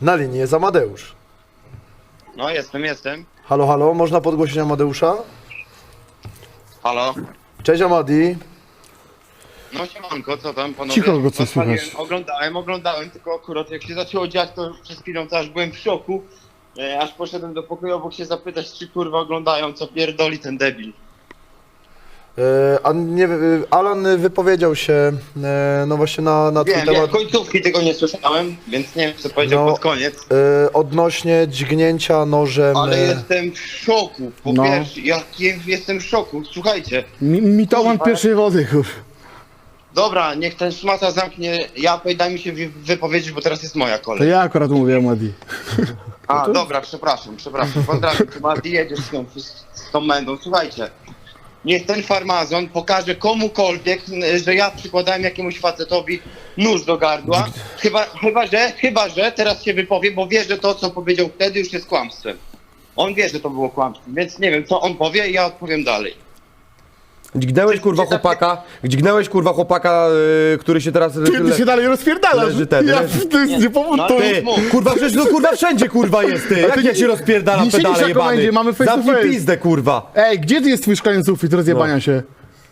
Na linii jest Amadeusz. No jestem, jestem. Halo, halo, można podgłosić Amadeusza? Halo. Cześć Amadi. No siemanko, co tam panowie? Cicho go, co Odpaliłem, słychać. Oglądałem, oglądałem, tylko akurat jak się zaczęło dziać, to przez chwilę to aż byłem w szoku. E, aż poszedłem do pokoju obok się zapytać, czy kurwa oglądają, co pierdoli ten debil. E, a nie, e, Alan wypowiedział się, e, no właśnie na, na Wiem, ten wiem, temat końcówki tego nie słyszałem, więc nie wiem, co powiedział No. pod koniec. odnośnie dźgnięcia nożem. Ale jestem w szoku. Po No. pierwsze, ja jestem w szoku. Słuchajcie, Mi, mitoman Kurwa. pierwszej wody, kur. dobra, niech ten szmata zamknie. Ja daj mi się wy- wypowiedzieć, bo teraz jest moja To kolej. ja akurat mówiłem, Adi. A, dobra, przepraszam, przepraszam. Pozdrawiam, chyba ty jedziesz z tą, z tą mędą. Słuchajcie, niech ten farmazon pokaże komukolwiek, że ja przykładałem jakiemuś facetowi nóż do gardła. Chyba, chyba, że, chyba, że teraz się wypowie, bo wie, że to, co powiedział wtedy, już jest kłamstwem. On wie, że to było kłamstwem, więc nie wiem, co on powie i ja odpowiem dalej. Dźgnęłeś kurwa chłopaka, dźgnęłeś kurwa chłopaka, y, który się teraz... Ty, ty się dalej rozpierdalasz. leży ten, ja, leży. to jest nie powód, No, to... Ty, Mów. kurwa przecież no kurwa wszędzie kurwa jest ty, jak ty ja nie- się rozpierdala nie siedzisz pedale na jebany. komendzie, mamy face to Zamknij face. pizdę kurwa. Ej, gdzie ty jest twój szklany sufit rozjebania No. się?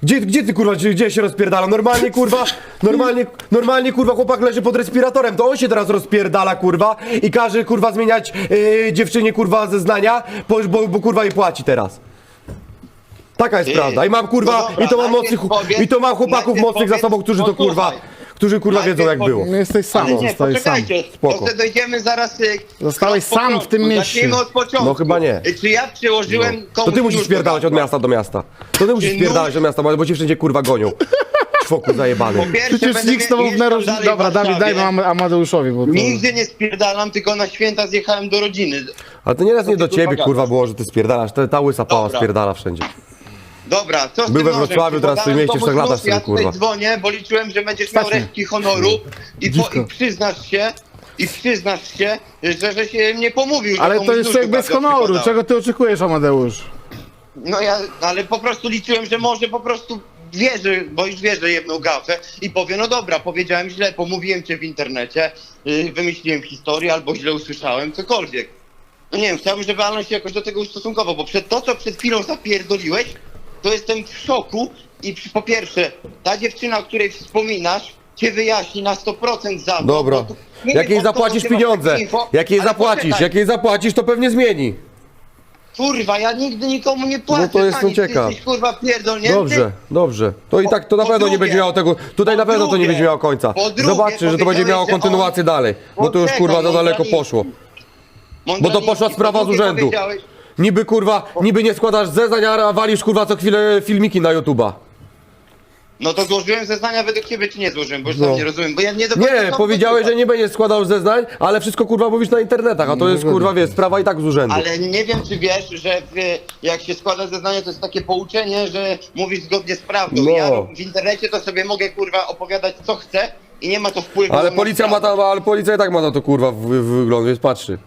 Gdzie, gdzie ty kurwa, gdzie, gdzie się rozpierdala? Normalnie kurwa, normalnie, normalnie kurwa chłopak leży pod respiratorem, to on się teraz rozpierdala kurwa i każe kurwa zmieniać y, dziewczynie kurwa zeznania, bo, bo, bo kurwa jej płaci teraz. Taka jest Ty. prawda. I mam kurwa, No dobra, i to mam najpierw mocnych, powiedz- i to mam chłopaków najpierw mocnych za powiedz- sobą, którzy to kurwa, posłuchaj. którzy kurwa wiedzą jak Najpierw było. No jesteś sam, Ale nie, zostałeś sam. poczekajcie, Spoko. to sobie dojdziemy zaraz... y, Zostałeś sam w tym mieście. Zacznijmy od początku. No chyba nie. Y, Czy ja przyłożyłem To komuś ty musisz nóż do spierdalać od gardła? miasta do miasta. To ty musisz Ty spierdalać do miasta, bo cię wszędzie kurwa gonią. Czwoku zajebany. Po pierwsze, Przecież będę nikt z tobą w mieszkał narożniku... dalej w Dobra, Dawid, Warszawie. daj Am- Amadeuszowi, bo to... Nigdzie nie spierdalam, tylko na święta zjechałem do rodziny. Ale to nieraz nie ty, do ciebie kurwa, kurwa było, że ty spierdalasz. Ta, ta łysa pała Dobra. spierdala wszędzie. Dobra, co z Był tym we nożem? Wrocławiu, teraz w tym Podałem mieście, komuś latasz nóż, sobie, Ja kurwa. tutaj dzwonię, bo liczyłem, że będziesz miał Stać mnie. resztki honoru i, po, Dziwko. i przyznasz się, i przyznasz się, że, że się nie pomówił, że Ale komuś to jest nóż człowiek bez honoru, czego ty oczekujesz, Amadeusz? No ja, ale po prostu liczyłem, że może po prostu wierzy, bo już wie, że jedną gafę i powie, no dobra, powiedziałem źle, pomówiłem cię w internecie, yy, wymyśliłem historię albo źle usłyszałem, cokolwiek. No nie wiem, chciałbym, żeby Alan się jakoś do tego ustosunkował, bo przed to, co przed chwilą zapierdoliłeś, to jestem w szoku i po pierwsze, ta dziewczyna, o której wspominasz, cię wyjaśni na 100% za to. Dobra. bo nie Jak wiem, jej zapłacisz ty masz pieniądze, takie info, jak jej ale zapłacisz, poczekaj. jak jej zapłacisz, to pewnie zmieni. Kurwa, ja nigdy nikomu nie płacę. No to jestem Tani, ty ciekaw. Jesteś, kurwa pierdolnięty. Dobrze, dobrze. To i tak to na Po pewno nie drugie- będzie miało tego. Tutaj po na pewno to nie drugie- będzie miało końca. po drugie Zobaczcie, że to będzie powiedziałeś, miało że on- kontynuację dalej. No to już Poczekaj, kurwa za daleko Mądraliński. poszło. Bo to poszła sprawa z drugie urzędu. powiedziałeś- Niby kurwa, niby nie składasz zeznań, a walisz kurwa co chwilę filmiki na YouTube'a. No to złożyłem zeznania według ciebie, czy nie złożyłem, bo już No. sam nie rozumiem, bo ja nie do końca Nie, sam powiedziałeś, że nie będziesz składał zeznań, ale wszystko kurwa mówisz na internetach, a to jest kurwa wiesz, sprawa i tak z urzędu. Ale nie wiem, czy wiesz, że w, jak się składa zeznania, to jest takie pouczenie, że mówisz zgodnie z prawdą. No. Ja w internecie to sobie mogę, kurwa, opowiadać co chcę i nie ma to wpływu Ale na policja ma sprawę. tam, ale policja i tak ma na to kurwa w- w- wygląd, więc patrzy.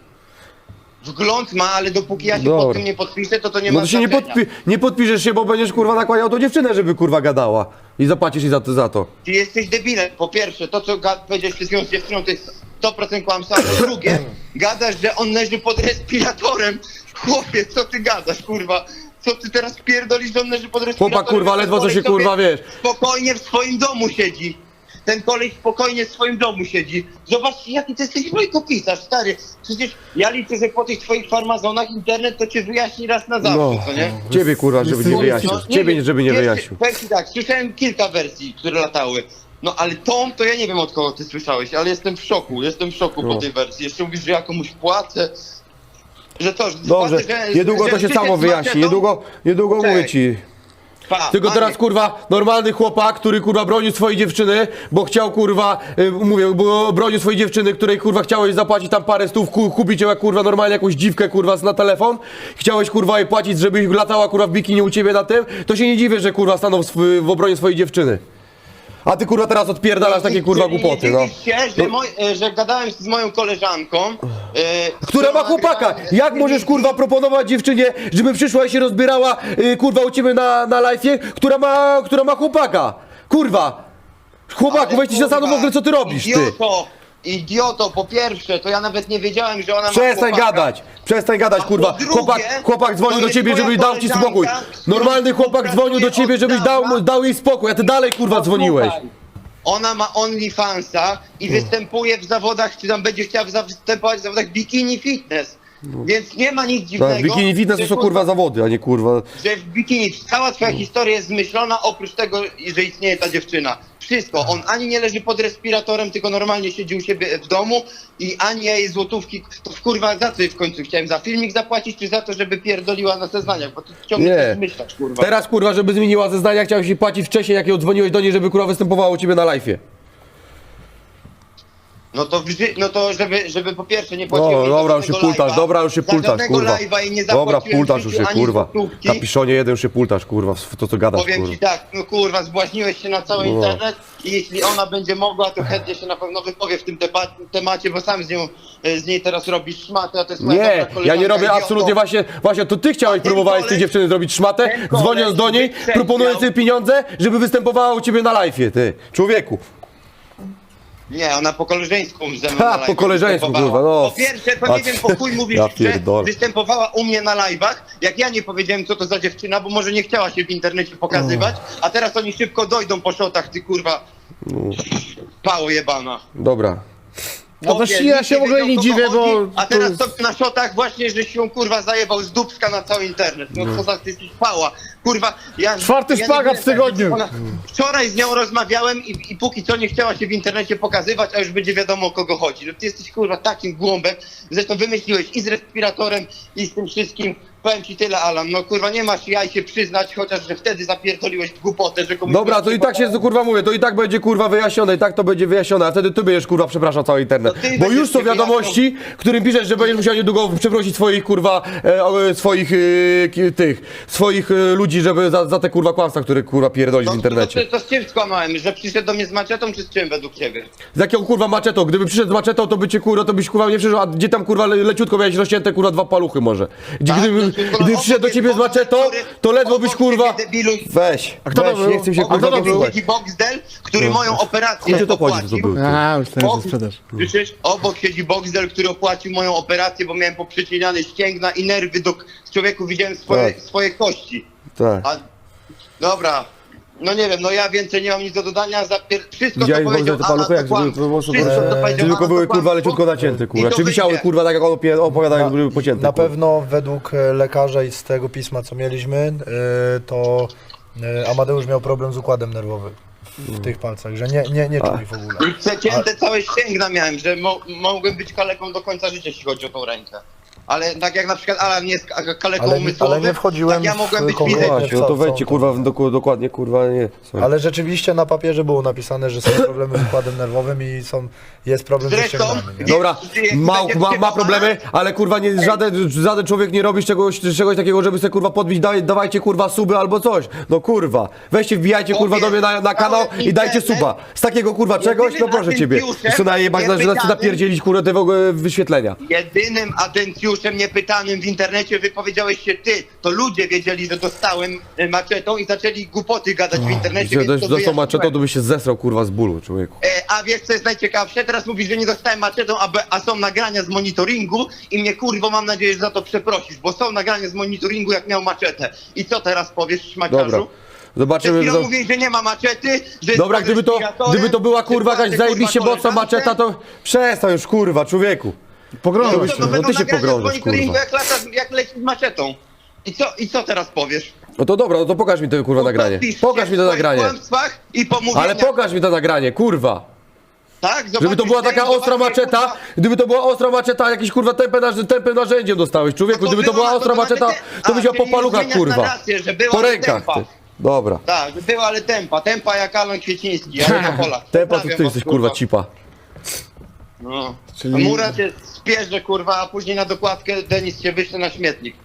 Wgląd ma, ale dopóki ja się Dobra. pod tym nie podpiszę, to to nie No ma to się nie, znaczenia. podpi- nie podpiszesz się, bo będziesz kurwa nakłaniał tą dziewczynę, żeby kurwa gadała. I zapłacisz jej za to. Za to. Ty jesteś debilem. Po pierwsze, to co ga- powiedziałeś przed chwilą z dziewczyną, to jest 100% kłamstwa. A po drugie, gadasz, że on leży pod respiratorem. Chłopie, co ty gadasz, kurwa? Co ty teraz pierdolisz, że on leży pod respiratorem? Chłopak, kurwa, ledwo co koleś się, sobie kurwa, wiesz. Spokojnie w swoim domu siedzi. Ten koleś spokojnie w swoim domu siedzi. Zobacz, jaki ty jesteś pisarz, stary. Przecież ja liczę, że po tych twoich farmazonach internet to cię wyjaśni raz na zawsze, No. co nie? Ciebie kurwa, żeby nie wyjaśnił. No, nie Ciebie, wiem, żeby nie wyjaśnił. Powiem ci tak, słyszałem kilka wersji, które latały. No ale tą to ja nie wiem od kogo ty słyszałeś, ale jestem w szoku, jestem w szoku No. po tej wersji. Jeszcze mówisz, że ja komuś płacę. Że to, że Dobrze, płacę, że, niedługo że to się przyszedł samo wyjaśni. Niedługo, niedługo Cześć. mówię ci. Pa, Tylko panie, teraz kurwa normalny chłopak, który kurwa bronił swojej dziewczyny, bo chciał kurwa, y, mówię, bo bronił swojej dziewczyny, której kurwa chciałeś zapłacić tam parę stów, ku, kupić ją jak kurwa normalnie jakąś dziwkę kurwa na telefon. Chciałeś kurwa jej płacić, żeby latała kurwa w bikini u ciebie na tym, to się nie dziwię, że kurwa stanął w, w obronie swojej dziewczyny. A ty kurwa teraz odpierdalasz takie kurwa głupoty, no. się, że, moj, e, że gadałem z moją koleżanką. e, Która ma chłopaka! Jak możesz kurwa proponować dziewczynie, żeby przyszła i się rozbierała y, kurwa u ciebie na, na live'ie, która ma, która ma chłopaka? Kurwa! Chłopaku, Ale weź ty się zastanów w kurwa, ogóle co ty robisz, ty! Idioto! Idioto, po pierwsze, to ja nawet nie wiedziałem, że ona ma Przestań chłopaka. gadać, przestań gadać, A po kurwa. drugie, Chłopak, chłopak dzwonił to do jest ciebie, żebyś dał ci koleżanka, spokój. z którą Normalny chłopak dzwonił do ciebie, żebyś dał, mu- dał jej spokój, a ty dalej kurwa dzwoniłeś. Posłuchaj, Ona ma OnlyFansa i Mm. występuje w zawodach, czy tam będzie chciała za- występować w zawodach bikini fitness. Więc nie ma nic dziwnego. Tak, bikini fitness to że są kurwa zawody, a nie kurwa. Że w bikini cała twoja historia jest zmyślona, oprócz tego, że istnieje ta dziewczyna. Wszystko. On ani nie leży pod respiratorem, tylko normalnie siedzi u siebie w domu i ani jej złotówki. To kurwa za co jej w końcu chciałem? Za filmik zapłacić, czy za to, żeby pierdoliła na zeznaniach? Bo ty ciągle Nie. kurwa. Teraz kurwa, żeby zmieniła zeznania, chciałeś jej płacić wcześniej, jak ją dzwoniłeś do niej, żeby kurwa występowała u ciebie na live'ie. No to, no to żeby, żeby po pierwsze nie płaciłem No, dobra, już się żadnego pultasz, live'a, dobra, już się za pultasz, żadnego kurwa. live'a i nie Dobra, zapłaciłem pultasz już się, ani kurwa. złotówki. Kapiszonie jeden już się pultasz, kurwa, w to co gadasz, Powiem kurwa. ci tak, no kurwa, zbłaźniłeś się na cały No. internet i jeśli ona będzie mogła, to chętnie się na pewno wypowie w tym tepa- temacie, bo sam z nią, e, z niej teraz robisz szmatę, a to jest moja Nie, dobra ja koleżanka, nie robię idioto. absolutnie właśnie, właśnie to ty chciałeś, ten próbowałeś tej koleś- dziewczyny zrobić szmatę, ten koleś dzwoniąc do niej, wyprzedział- proponując jej pieniądze, żeby występowała u ciebie na live'ie, ty, człowieku. Nie, ona po koleżeńsku ze mną Ha, na po koleżeńsku, występowała. kurwa, no. Po pierwsze, A to nie ty- wiem, po chuj mówisz, Ja że występowała u mnie na live'ach, jak ja nie powiedziałem, co to za dziewczyna, bo może nie chciała się w internecie pokazywać, a teraz oni szybko dojdą po szotach, ty kurwa, pało jebana. Dobra. No to ja nikt się w ogóle wiedział, nie dziwię, bo chodzi, A to teraz jest- to na szotach właśnie, że się kurwa zajebał z dubska na cały internet. No co za ty jesteś pała. Kurwa, ja... Czwarty ja nie szpagat w tygodniu. Ona, wczoraj z nią rozmawiałem i, i póki co nie chciała się w internecie pokazywać, a już będzie wiadomo o kogo chodzi. No ty jesteś kurwa takim głąbem. Zresztą wymyśliłeś i z respiratorem i z tym wszystkim. Powiem ci tyle, Alan, no kurwa nie masz jaj się przyznać, chociaż że wtedy zapierdoliłeś głupotę, że komuś... Dobra, to i tak się kurwa mówię, to i tak będzie kurwa wyjaśnione, i tak to będzie wyjaśnione, a wtedy ty będziesz kurwa przepraszał cały internet. To ty Bo będziesz już są się wiadomości, którym piszesz, że będziesz musiał niedługo przeprosić swoich kurwa, e, o, swoich e, ki- tych, swoich e, ludzi, żeby za, za te kurwa kłamstwa, które kurwa pierdolisz w No, internecie. To, to, to z czym skłamałem? Że przyszedł do mnie z maczetą, czy z czym według ciebie? Z jaką kurwa maczetą? Gdyby przyszedł z maczetą, to by cię kurwa, to byś kurwa nie przyszedł, a gdzie tam kurwa le, leciutko miałeś rozcięte kurwa dwa paluchy może. Gdzie, Tak, gdyby, obok przyszedł do ciebie z maczetą, to ledwo byś kurwa... Weź, kto to weź, był? nie chcę się A kurwa kto to był? Siedzi Boxdel, który moją operację Gdzie to chodzi, to opłacił. był? A, myślałem, że Obok- sprzedaż. Słyszysz? Obok siedzi Boxdel, który opłacił moją operację, bo miałem poprzycinane ścięgna i nerwy do człowieku widziałem swoje, Tak. swoje kości. Tak. A, dobra. No nie wiem, no ja więcej nie mam nic do dodania. Zapier... Wszystko Widziałeś ogóle powiedział te paluchy, jak to kłamstwo. mocno Wszystko, co Eee, powiedział Tylko Alan, były to kurwa kłamstwo. leciutko nacięte I kurwa. to Czy wisiały wyjdzie. kurwa tak jak on opie- opowiadają, były pocięte. Na kurwa. pewno według e, lekarza i z tego pisma, co mieliśmy, e, to e, Amadeusz miał problem z układem nerwowym w tych palcach, że nie, nie, nie czuł ich w ogóle. Przecięte całe ścięgna miałem, że mo mogłem być kaleką do końca życia, jeśli chodzi o tą rękę. Ale tak jak na przykład Alan jest ka- kaleką Ale nie- umysłowym, ale nie wchodziłem tak ja w mogłem być konkretne fizyczny. Właśnie, no to wejdźcie kurwa w doku- dokładnie kurwa nie. Sorry. Ale rzeczywiście na papierze było napisane, że są problemy z układem nerwowym i są, jest problem ze Zresztą- nie? Dobra, ma, ma, ma problemy, ale kurwa nie, żaden, żaden człowiek nie robi czegoś, czegoś takiego, żeby sobie kurwa podbić, daj, dawajcie kurwa suby albo coś. No kurwa, weźcie wbijajcie kurwa do mnie na, na kanał i dajcie suba. Z takiego kurwa czegoś, no proszę ciebie. Co najebać, że niepytanym- napierdzielić kurwa te w ogóle wyświetlenia. Jedynym atencjuszem niepytanym w internecie wypowiedziałeś się ty. To ludzie wiedzieli, że dostałem e, maczetą i zaczęli głupoty gadać w internecie. Więc to dostał maczetą, to byś się zesrał kurwa z bólu, człowieku. E, A wiesz co jest najciekawsze? Teraz mówisz, że nie dostałem maczetą, a, a są nagrania z monitoringu i mnie kurwo mam nadzieję, że za to przeprosisz, bo są nagrania z monitoringu jak miał maczetę. I co teraz powiesz, szmaciarzu? Dobra. Przed Zobaczymy. chwilą zo- mówisz, że nie ma maczety, że Dobra, gdyby to, gdyby to była kurwa że jakaś zajebiście mocna maczeta, to przestań już kurwa, człowieku. Się. byś- No, no ty się nagrania z pogrążasz, monitoringu, kurwa. jak, latasz, jak lecisz maczetą. I co, I co teraz powiesz? No to dobra, no to pokaż mi to kurwa nagranie. Podpisz się Pokaż mi to nagranie. I pomówieniach, Ale pokaż mi to nagranie, kurwa. tak? Żeby to była taka ostra maczeta, kurwa, gdyby to była ostra maczeta, jakiś kurwa tępę, narzy- tępym narzędziem dostałeś, człowieku. No Gdyby to była no ostra to maczeta, to byś miał po paluchach, kurwa. Po rękach, ty. Dobra. Tak, była, ale tempa. Tempa jak Alan Kwieciński, ale to Polak. Tempa to ty jesteś kurwa cipa. No. Czyli- Czyli... Mura cię spierze, kurwa, a później na dokładkę Denis cię wyśle na śmietnik.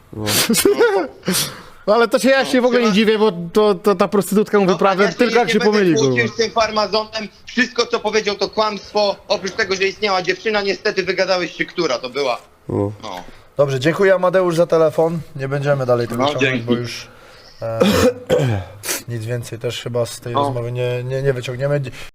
No ale to się ja się w ogóle nie dziwię, bo to, to ta prostytutka mu wyprawia, ja tylko jak nie się będę pomyli, kłócił kurwa. z tym farmazonem. Wszystko, co powiedział, to kłamstwo. Oprócz tego, że istniała dziewczyna, niestety wygadałeś się, która to była. No. No. Dobrze, dziękuję Amadeusz za telefon. Nie będziemy dalej tego No, ciągnąć, dzięki. bo już e, nic więcej też chyba z tej No. rozmowy nie, nie, nie wyciągniemy.